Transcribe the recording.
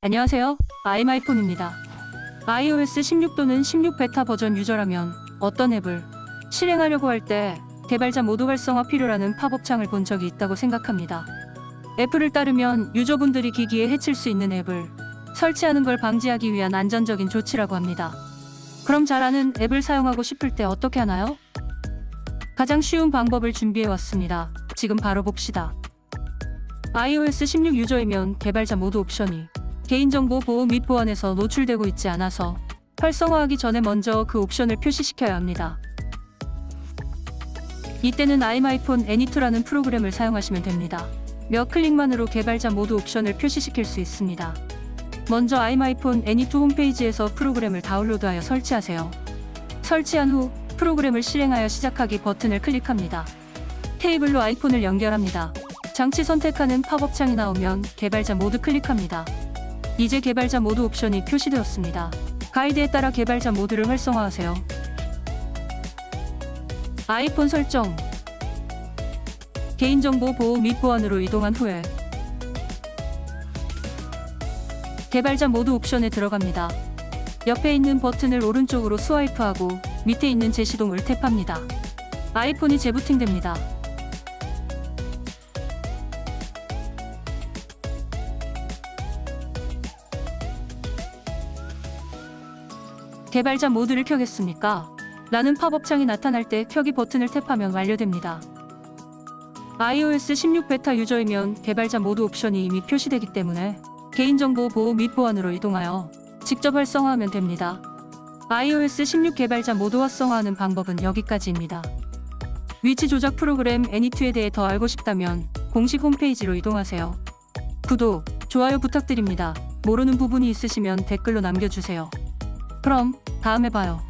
안녕하세요. 아이마이폰입니다. iOS 16 또는 16 베타 버전 유저라면 어떤 앱을 실행하려고 할 때 개발자 모두 활성화 필요라는 팝업 창을 본 적이 있다고 생각합니다. 애플을 따르면 유저분들이 기기에 해칠 수 있는 앱을 설치하는 걸 방지하기 위한 안전적인 조치라고 합니다. 그럼 잘 아는 앱을 사용하고 싶을 때 어떻게 하나요? 가장 쉬운 방법을 준비해 왔습니다. 지금 바로 봅시다. iOS 16 유저이면 개발자 모드 옵션이 개인정보 보호 및 보안에서 노출되고 있지 않아서 활성화하기 전에 먼저 그 옵션을 표시시켜야 합니다. 이때는 아이마이폰 애니투라는 프로그램을 사용하시면 됩니다. 몇 클릭만으로 개발자 모드 옵션을 표시시킬 수 있습니다. 먼저 아이마이폰 애니투 홈페이지에서 프로그램을 다운로드하여 설치하세요. 설치한 후 프로그램을 실행하여 시작하기 버튼을 클릭합니다. 테이블로 아이폰을 연결합니다. 장치 선택하는 팝업 창이 나오면 개발자 모드 클릭합니다. 이제 개발자 모드 옵션이 표시되었습니다. 가이드에 따라 개발자 모드를 활성화하세요. 아이폰 설정 개인정보 보호 및 보안으로 이동한 후에 개발자 모드 옵션에 들어갑니다. 옆에 있는 버튼을 오른쪽으로 스와이프하고 밑에 있는 제시동을 탭합니다. 아이폰이 재부팅됩니다. 개발자 모드를 켜겠습니까? 라는 팝업창이 나타날 때 켜기 버튼을 탭하면 완료됩니다. iOS 16 베타 유저이면 개발자 모드 옵션이 이미 표시되기 때문에 개인정보 보호 및 보안으로 이동하여 직접 활성화하면 됩니다. iOS 16 개발자 모드 활성화하는 방법은 여기까지입니다. 위치 조작 프로그램 애니투에 대해 더 알고 싶다면 공식 홈페이지로 이동하세요. 구독, 좋아요 부탁드립니다. 모르는 부분이 있으시면 댓글로 남겨주세요. 그럼 다음에 봐요.